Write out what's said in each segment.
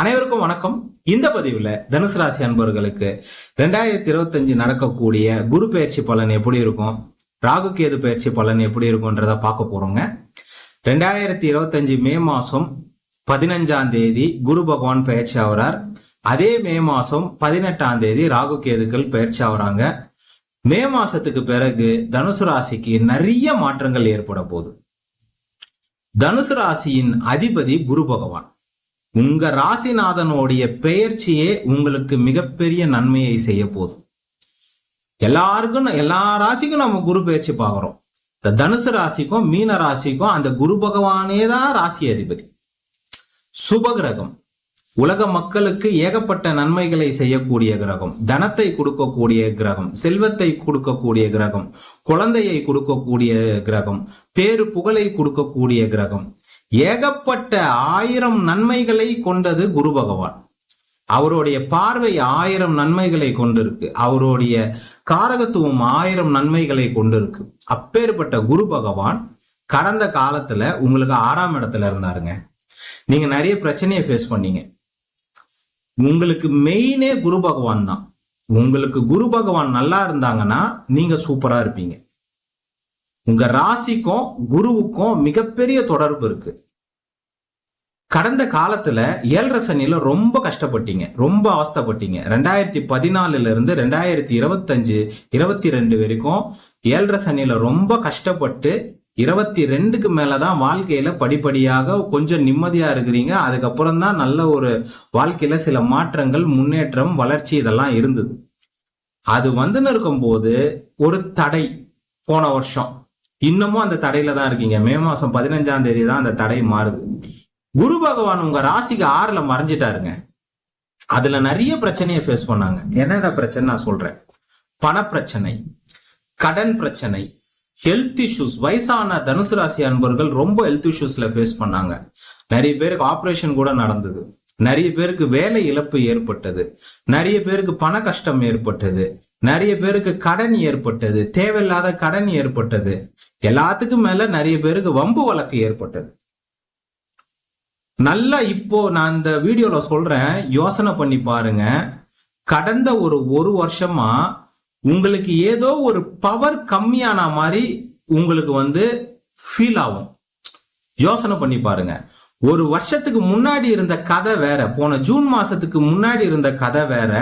அனைவருக்கும் வணக்கம். இந்த பதிவில் தனுசு ராசி அன்பர்களுக்கு ரெண்டாயிரத்தி இருபத்தஞ்சு நடக்கக்கூடிய குரு பயிற்சி பலன் எப்படி இருக்கும்? ராகு கேது பயிற்சி பலன் எப்படி இருக்கும்ன்றத பார்க்க போறோங்க. ரெண்டாயிரத்தி இருபத்தஞ்சு மே மாசம் பதினஞ்சாம் தேதி குரு பகவான் பயிற்சி ஆகிறார் அதே மே மாசம் பதினெட்டாம் தேதி ராகு கேதுக்கள் பயிற்சி ஆகுறாங்க மே மாசத்துக்கு பிறகு தனுசு ராசிக்கு நிறைய மாற்றங்கள் ஏற்பட போகுது. தனுசு ராசியின் அதிபதி குரு பகவான். உங்க ராசிநாதனுடைய பெயர்ச்சியே உங்களுக்கு மிகப்பெரிய நன்மையை செய்ய போகுது. எல்லாருக்கும் எல்லா ராசிக்கும் நம்ம குரு பயிற்சி பார்க்குறோம். இந்த தனுசு ராசிக்கும் மீன ராசிக்கும் அந்த குரு பகவானே தான் ராசி அதிபதி. சுப கிரகம். உலக மக்களுக்கு ஏகப்பட்ட நன்மைகளை செய்யக்கூடிய கிரகம். தனத்தை கொடுக்கக்கூடிய கிரகம். செல்வத்தை கொடுக்கக்கூடிய கிரகம். குழந்தையை கொடுக்கக்கூடிய கிரகம். பேரு புகழை கொடுக்கக்கூடிய கிரகம். ஏகப்பட்ட ஆயிரம் நன்மைகளை கொண்டது குரு பகவான். அவருடைய பார்வை ஆயிரம் நன்மைகளை கொண்டிருக்கு. அவருடைய காரகத்துவம் ஆயிரம் நன்மைகளை கொண்டிருக்கு. அப்பேற்பட்ட குரு பகவான் கடந்த காலத்துல உங்களுக்கு ஆறாம் இடத்துல இருந்தாருங்க. நீங்க நிறைய பிரச்சனையை ஃபேஸ் பண்ணீங்க. உங்களுக்கு மெயினே குரு பகவான் தான். உங்களுக்கு குரு பகவான் நல்லா இருந்தாங்கன்னா நீங்க சூப்பரா இருப்பீங்க. உங்க ராசிக்கும் குருவுக்கும் மிகப்பெரிய தொடர்பு இருக்கு. கடந்த காலத்துல ஏழரை சனியில ரொம்ப கஷ்டப்பட்டீங்க ரொம்ப அவஸ்தப்பட்டீங்க. ரெண்டாயிரத்தி பதினாலுல இருந்து ரெண்டாயிரத்தி இருபத்தஞ்சு இருபத்தி ரெண்டு வரைக்கும் ஏழரை சனியில ரொம்ப கஷ்டப்பட்டு இருபத்தி ரெண்டுக்கு மேலதான் வாழ்க்கையில படிப்படியாக கொஞ்சம் நிம்மதியா இருக்கிறீங்க. அதுக்கப்புறம் தான் நல்ல ஒரு வாழ்க்கையில சில மாற்றங்கள் முன்னேற்றம் வளர்ச்சி இதெல்லாம் இருந்தது. அது வந்துன்னு இருக்கும்போது ஒரு தடை போன வருஷம். இன்னமும் அந்த தடையில தான் இருக்கீங்க. மே மாசம் பதினஞ்சாம் தேதி தான் அந்த தடை மாறுது. குரு பகவான் உங்க ராசிக்கு ஆறுல மறைஞ்சிட்டாருங்க. அதுல நிறைய பிரச்சனையை ஃபேஸ் பண்ணாங்க. என்னென்ன பிரச்சனை நான் சொல்றேன். பணப்பிரச்சனை கடன் பிரச்சனை ஹெல்த் இஷ்யூஸ் வயசான தனுசு ராசி அன்பர்கள் ரொம்ப ஹெல்த் இஷ்யூஸ்ல ஃபேஸ் பண்ணாங்க. நிறைய பேருக்கு ஆப்ரேஷன் கூட நடந்தது. நிறைய பேருக்கு வேலை இழப்பு ஏற்பட்டது. நிறைய பேருக்கு பண கஷ்டம் ஏற்பட்டது. நிறைய பேருக்கு கடன் ஏற்பட்டது. தேவையில்லாத கடன் ஏற்பட்டது. எல்லாத்துக்கும் மேல நிறைய பேருக்கு வம்பு வழக்கு ஏற்பட்டது. நல்லா இப்போ நான் இந்த வீடியோல சொல்றேன் யோசனை பண்ணி பாருங்க. கடந்த ஒரு ஒரு வருஷமா உங்களுக்கு ஏதோ ஒரு பவர் கம்மியான மாதிரி உங்களுக்கு வந்து ஃபீல் ஆகும். யோசனை பண்ணி பாருங்க. ஒரு வருஷத்துக்கு முன்னாடி இருந்த கதை வேற போன ஜூன் மாசத்துக்கு முன்னாடி இருந்த கதை வேற.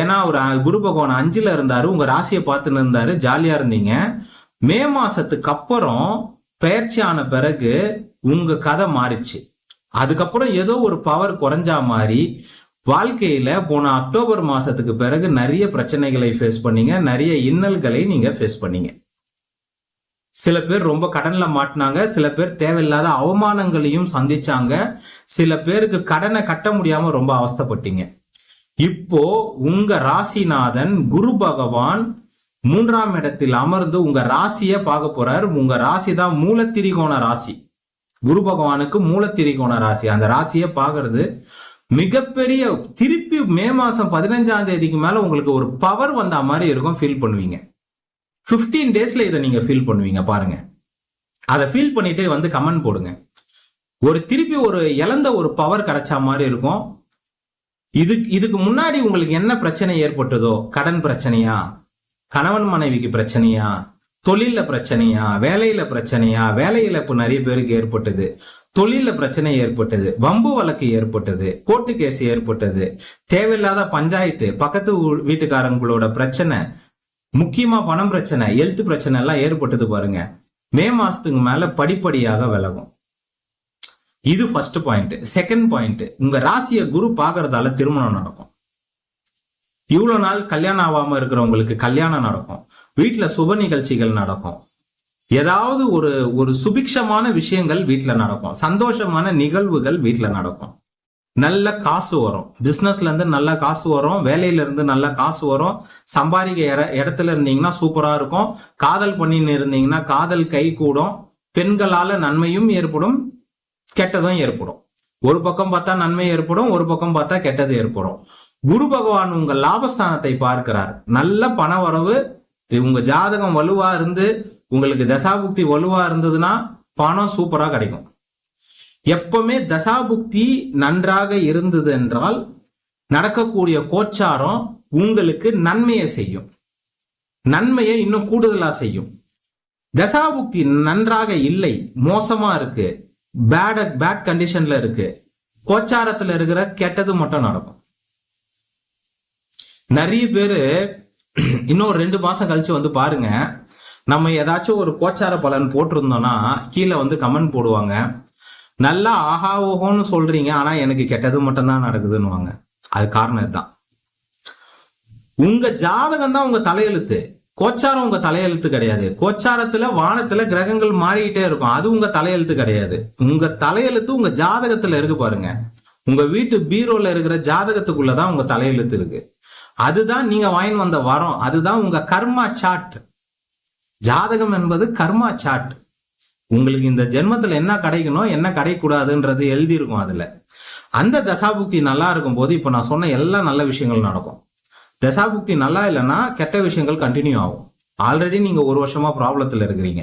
ஏன்னா ஒரு குரு பகவான் அஞ்சுல இருந்தாரு உங்க ராசியை பார்த்துன்னு இருந்தாரு ஜாலியா இருந்தீங்க. மே மாசத்துக்கு அப்புறம் பயிற்சி ஆன பிறகு உங்க கதை மாறிச்சு அதுக்கப்புறம் ஏதோ ஒரு பவர் குறைஞ்சா மாதிரி வாழ்க்கையில போன அக்டோபர் மாசத்துக்கு பிறகு நிறைய பிரச்சனைகளை ஃபேஸ் பண்ணீங்க. நிறைய இன்னல்களை நீங்க ஃபேஸ் பண்ணீங்க. சில பேர் ரொம்ப கடன்ல மாட்டினாங்க. சில பேர் தேவையில்லாத அவமானங்களையும் சந்திச்சாங்க. சில பேருக்கு கடனை கட்ட முடியாம ரொம்ப அவஸ்தப்பட்டீங்க. இப்போ உங்க ராசிநாதன் குரு பகவான் மூன்றாம் இடத்தில் அமர்ந்து உங்க ராசியை பார்க்க போறாரு. உங்க ராசி தான் மூலத்திரிகோண ராசி. குரு பகவானுக்கு மூலத்திரிகோண ராசி. அந்த ராசியை பார்க்கறது மிகப்பெரிய திருப்பி மே மாசம் பதினஞ்சாம் தேதிக்கு மேல உங்களுக்கு ஒரு பவர் வந்த மாதிரி இருக்கும் ஃபீல் பண்ணுவீங்க. ஃபிஃப்டீன் டேஸ்ல இதை நீங்க ஃபீல் பண்ணுவீங்க பாருங்க. அதை ஃபீல் பண்ணிட்டு வந்து கமெண்ட் போடுங்க. ஒரு திருப்பி ஒரு இழந்த ஒரு பவர் கிடைச்ச மாதிரி இருக்கும். இதுக்கு இதுக்கு முன்னாடி உங்களுக்கு என்ன பிரச்சனை ஏற்பட்டதோ கடன் பிரச்சனையா கணவன் மனைவிக்கு பிரச்சனையா? தொழில பிரச்சனையா? வேலையில பிரச்சனையா? வேலை இழப்பு நிறைய பேருக்கு ஏற்பட்டது. தொழில பிரச்சனை ஏற்பட்டது. வம்பு வழக்கு ஏற்பட்டது. கோர்ட்டு கேஸ் ஏற்பட்டது. தேவையில்லாத பஞ்சாயத்து பக்கத்து வீட்டுக்காரங்களோட பிரச்சனை முக்கியமா பணம் பிரச்சனை ஹெல்த் பிரச்சனை எல்லாம் ஏற்பட்டது பாருங்க. மே மாசத்துக்கு மேல படிப்படியாக விலகும். இது ஃபர்ஸ்ட் பாயிண்ட் செகண்ட் பாயிண்ட் உங்க ராசிய குரு பாக்குறதால திருமணம் நடக்கும். இவ்வளோ நாள் கல்யாணம் ஆகாமல் இருக்கிறவங்களுக்கு கல்யாணம் நடக்கும். வீட்டில் சுப நிகழ்ச்சிகள் நடக்கும். ஏதாவது ஒரு ஒரு சுபிக்ஷமான விஷயங்கள் வீட்டில் நடக்கும். சந்தோஷமான நிகழ்வுகள் வீட்டில் நடக்கும். நல்ல காசு வரும். பிஸ்னஸ்லேருந்து நல்ல காசு வரும். வேலையில இருந்து நல்ல காசு வரும். சம்பாதிக்க இட இடத்துல இருந்தீங்கன்னா சூப்பரா இருக்கும். காதல் பண்ணின்னு இருந்தீங்கன்னா காதல் கை கூடும். பெண்களால நன்மையும் ஏற்படும். கெட்டதும் ஏற்படும். ஒரு பக்கம் பார்த்தா நன்மை ஏற்படும். ஒரு பக்கம் பார்த்தா கெட்டது ஏற்படும். குரு பகவான் உங்க லாபஸ்தானத்தை பார்க்கிறார். நல்ல பண வரவு உங்க ஜாதகம் வலுவா இருந்து உங்களுக்கு தசாபுக்தி வலுவா இருந்ததுன்னா பணம் சூப்பரா கிடைக்கும். எப்பவுமே தசாபுக்தி நன்றாக இருந்தது என்றால் நடக்கக்கூடிய கோச்சாரம் உங்களுக்கு நன்மையை செய்யும். நன்மையை இன்னும் கூடுதலா செய்யும். தசாபுக்தி நன்றாக இல்லை மோசமா இருக்கு. பேட் பேட் கண்டிஷன்ல இருக்கு. கோச்சாரத்துல இருக்கிற கெட்டது மட்டும் நடக்கும். நிறைய பேர் இன்னும் ரெண்டு மாசம் கழிச்சு வந்து பாருங்க. நம்ம ஏதாச்சும் ஒரு கோச்சார பலன் போட்டிருந்தோம்னா கீழே வந்து கமெண்ட் போடுவாங்க. நல்லா ஆஹா ஓஹோன்னு சொல்றீங்க ஆனா எனக்கு கெட்டது மட்டும்தான் நடக்குதுன்னுவாங்க. அது காரணம் இதுதான். உங்க ஜாதகம் தான் உங்க தலையெழுத்து. கோச்சாரம் உங்க தலையெழுத்து கிடையாது. கோச்சாரத்துல வானத்துல கிரகங்கள் மாறிக்கிட்டே இருக்கும். அது உங்க தலையெழுத்து கிடையாது. உங்க தலையெழுத்து உங்க ஜாதகத்துல இருக்கு பாருங்க. உங்க வீட்டு பீரோல இருக்கிற ஜாதகத்துக்குள்ளதான் உங்க தலையெழுத்து இருக்கு. அதுதான் நீங்க வாங்கி வந்த வரம். அதுதான் உங்க கர்மா சாட் ஜாதகம் என்பது கர்மா சாட் உங்களுக்கு இந்த ஜென்மத்துல என்ன கிடைக்கணும் என்ன கிடைக்கூடாதுன்றது எழுதி இருக்கும் அதுல. அந்த தசாபுக்தி நல்லா இருக்கும் போது இப்ப நான் சொன்ன எல்லா நல்ல விஷயங்கள் நடக்கும். தசாபுக்தி நல்லா இல்லைன்னா கெட்ட விஷயங்கள் கண்டினியூ ஆகும். ஆல்ரெடி நீங்க ஒரு வருஷமா ப்ராப்ளத்தில் இருக்கிறீங்க.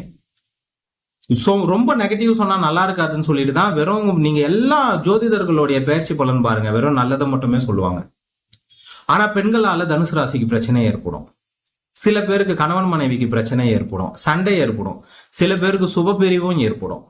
ஸோ ரொம்ப நெகட்டிவ் சொன்னா நல்லா இருக்காதுன்னு சொல்லிட்டு தான் வெறும் நீங்க எல்லா ஜோதிடர்களுடைய பயிற்சி பலன் பாருங்க. வெறும் நல்லதை மட்டுமே சொல்லுவாங்க. ஆனா பெண்களால தனுசு ராசிக்கு பிரச்சனை ஏற்படும். சில பேருக்கு கணவன் மனைவிக்கு பிரச்சனை ஏற்படும். சண்டை ஏற்படும். சில பேருக்கு சுப பிரிவும் ஏற்படும்.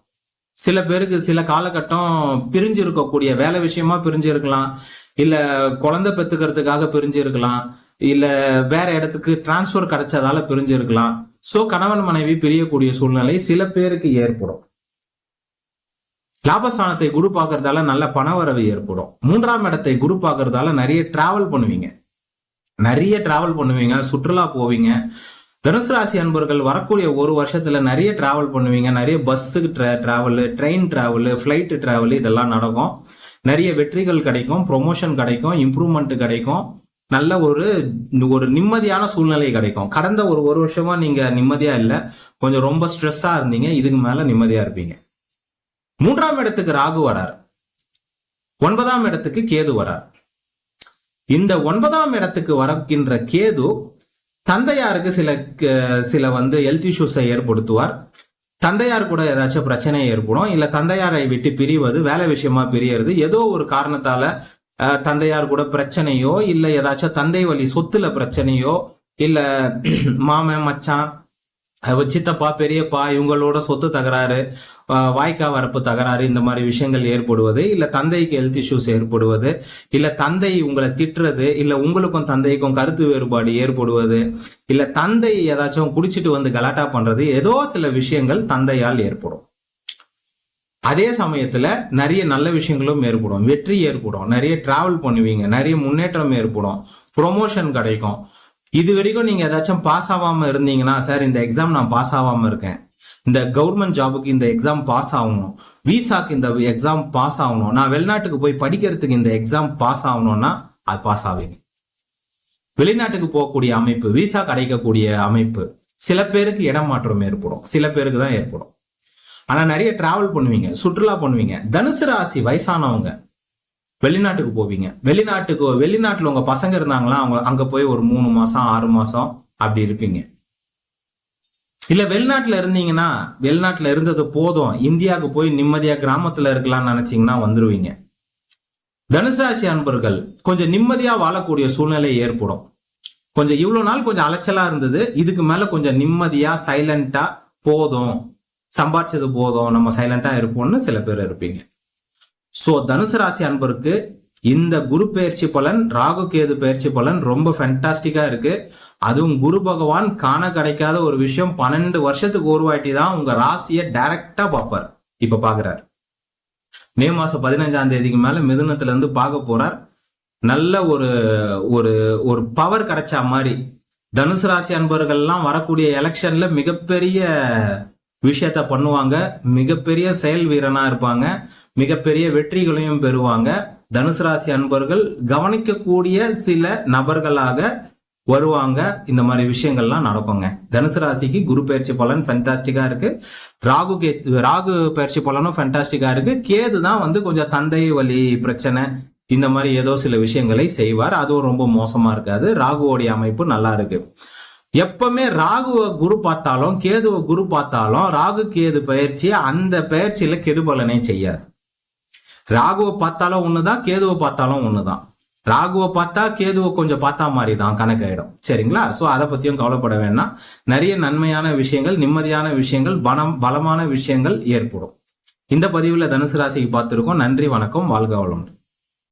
சில பேருக்கு சில காலகட்டம் பிரிஞ்சு இருக்கக்கூடிய வேலை விஷயமா பிரிஞ்சு இருக்கலாம் இல்ல குழந்தை பெத்துக்கிறதுக்காக பிரிஞ்சு இருக்கலாம் இல்ல வேற இடத்துக்கு டிரான்ஸ்பர் கிடைச்சதால பிரிஞ்சு இருக்கலாம் ஸோ கணவன் மனைவி பிரியக்கூடிய சூழ்நிலை சில பேருக்கு ஏற்படும். லாபஸ்தானத்தை குரு பார்க்கறதால நல்ல பணவரவு ஏற்படும். மூன்றாம் இடத்தை குரு பார்க்கறதால நிறைய டிராவல் பண்ணுவீங்க. நிறைய டிராவல் பண்ணுவீங்க சுற்றுலா போவீங்க. தனுசு ராசி அன்பர்கள் வரக்கூடிய ஒரு வருஷத்துல நிறைய டிராவல் பண்ணுவீங்க. நிறைய பஸ்ஸுக்கு travel train travel flight travel இதெல்லாம் நடக்கும். நிறைய வெற்றிகள் கிடைக்கும் ப்ரொமோஷன் கிடைக்கும் இம்ப்ரூவ்மெண்ட் கிடைக்கும். நல்ல ஒரு ஒரு நிம்மதியான சூழ்நிலை கிடைக்கும். கடந்த ஒரு ஒரு வருஷமா நீங்க நிம்மதியா இல்லை. கொஞ்சம் ரொம்ப ஸ்ட்ரெஸ்ஸா இருந்தீங்க. இதுக்கு மேல நிம்மதியா இருப்பீங்க. மூன்றாம் இடத்துக்கு ராகு வரார். ஒன்பதாம் இடத்துக்கு கேது வரார். இந்த ஒன்பதாம் இடத்துக்கு வரக்கின்ற கேது தந்தையாருக்கு சில சில வந்து ஹெல்த் இஷ்யூஸை ஏற்படுத்துவார். தந்தையார் கூட ஏதாச்சும் பிரச்சனை ஏற்படும். இல்லை தந்தையாரை விட்டு பிரிவது வேலை விஷயமா பிரியறது ஏதோ ஒரு காரணத்தால தந்தையார் கூட பிரச்சனையோ இல்லை ஏதாச்சும் தந்தை வழி சொத்துல பிரச்சனையோ இல்லை மாமன் மச்சான் சித்தப்பா பெரியப்பா இவங்களோட சொத்து தகராறு வாய்க்கா வரப்பு தகராறு இந்த மாதிரி விஷயங்கள் ஏற்படுவது இல்ல தந்தைக்கு ஹெல்த் இஷ்யூஸ் ஏற்படுவது இல்ல தந்தை உங்களை திட்டுறது இல்ல உங்களுக்கும் தந்தைக்கும் கருத்து வேறுபாடு ஏற்படுவது இல்ல தந்தை ஏதாச்சும் குடிச்சிட்டு வந்து கலாட்டா பண்றது ஏதோ சில விஷயங்கள் தந்தையால் ஏற்படும். அதே சமயத்துல நிறைய நல்ல விஷயங்களும் ஏற்படும். வெற்றி ஏற்படும். நிறைய டிராவல் பண்ணுவீங்க. நிறைய முன்னேற்றம் ஏற்படும். ப்ரொமோஷன் கிடைக்கும். இது வரைக்கும் நீங்க ஏதாச்சும் பாஸ் ஆகாம இருந்தீங்கன்னா சார் இந்த எக்ஸாம் நான் பாஸ் ஆகாம இருக்கேன். இந்த கவர்மெண்ட் ஜாபுக்கு இந்த எக்ஸாம் பாஸ் ஆகணும். விசாக்கு இந்த எக்ஸாம் பாஸ் ஆகணும். நான் வெளிநாட்டுக்கு போய் படிக்கிறதுக்கு இந்த எக்ஸாம் பாஸ் ஆகணும்னா அது பாஸ் ஆவீங்க வெளிநாட்டுக்கு போகக்கூடிய அமைப்பு விசா கிடைக்கக்கூடிய அமைப்பு சில பேருக்கு இடமாற்றம் ஏற்படும். சில பேருக்கு தான் ஏற்படும். ஆனா நிறைய டிராவல் பண்ணுவீங்க சுற்றுலா பண்ணுவீங்க. தனுசு ராசி வயசானவங்க வெளிநாட்டுக்கு போவீங்க. வெளிநாட்டுக்கு வெளிநாட்டுல உங்க பசங்க இருந்தாங்களா? அவங்க அங்க போய் ஒரு மூணு மாசம் ஆறு மாசம் அப்படி இருப்பீங்க. இல்ல வெளிநாட்டுல இருந்தீங்கன்னா வெளிநாட்டுல இருந்தது போதும். இந்தியாவுக்கு போய் நிம்மதியா கிராமத்துல இருக்கலாம்னு நினைச்சீங்கன்னா வந்துருவீங்க. தனுசு ராசி அன்பர்கள் கொஞ்சம் நிம்மதியா வாழக்கூடிய சூழ்நிலை ஏற்படும். கொஞ்சம் இவ்வளவு நாள் கொஞ்சம் அலைச்சலா இருந்தது. இதுக்கு மேல கொஞ்சம் நிம்மதியா சைலண்டா போதும். சம்பாதிச்சது போதும். நம்ம சைலண்டா இருப்போம்னு சில பேர் இருப்பீங்க. சோ தனுசு ராசி அன்பருக்கு இந்த குரு பயிற்சி பலன் ராகு கேது பயிற்சி பலன் ரொம்ப ஃபென்டாஸ்டிக்கா இருக்கு. அதுவும் குரு பகவான் காண கிடைக்காத ஒரு விஷயம் பன்னெண்டு வருஷத்துக்கு ஒரு வாட்டி தான் உங்க ராசியை டைரக்டா பார்ப்பார். இப்ப பாக்குறாரு. மே மாசம் பதினஞ்சாம் தேதிக்கு மேல மிதுனத்துல இருந்து பார்க்க போறார். நல்ல ஒரு ஒரு ஒரு பவர் கிடைச்ச மாதிரி. தனுசு ராசி அன்பர்கள்லாம் வரக்கூடிய எலெக்ஷன்ல மிகப்பெரிய விஷயத்த பண்ணுவாங்க. மிகப்பெரிய செயல் வீரனா இருப்பாங்க. மிகப்பெரிய வெற்றிகளையும் பெறுவாங்க. தனுசு ராசி அன்பர்கள் கவனிக்கக்கூடிய சில நபர்களாக வருவாங்க. இந்த மாதிரி விஷயங்கள்லாம் நடக்குங்க. தனுசு ராசிக்கு குரு பயிற்சி பலன் ஃபென்டாஸ்டிக்கா இருக்கு. ராகு கே ராகு பயிற்சி பலனும் ஃபென்டாஸ்டிக்கா இருக்கு. கேது தான் வந்து கொஞ்சம் தந்தை வழி பிரச்சனை இந்த மாதிரி ஏதோ சில விஷயங்களை செய்வார். அதுவும் ரொம்ப மோசமா இருக்காது. ராகுவோடைய அமைப்பு நல்லா இருக்கு. எப்பவுமே ராகுவை குரு பார்த்தாலும் கேதுவை குரு பார்த்தாலும் ராகு கேது பயிற்சி அந்த பயிற்சியில கெடுபலனை செய்யாது. ராகுவை பார்த்தாலும் ஒண்ணுதான் கேதுவை பார்த்தாலும் ஒண்ணுதான். ராகுவை பார்த்தா கேதுவை கொஞ்சம் பார்த்தா மாதிரி தான் கணக்காயிடும். சரிங்களா? சோ அதை பத்தியும் கவலைப்பட வேண்டாம். நிறைய நன்மையான விஷயங்கள் நிம்மதியான விஷயங்கள் பலம் பலமான விஷயங்கள் ஏற்படும். இந்த பதிவுல தனுசு ராசிக்கு பார்த்திருக்கோம். நன்றி வணக்கம் வாழ்க வளமுடன்.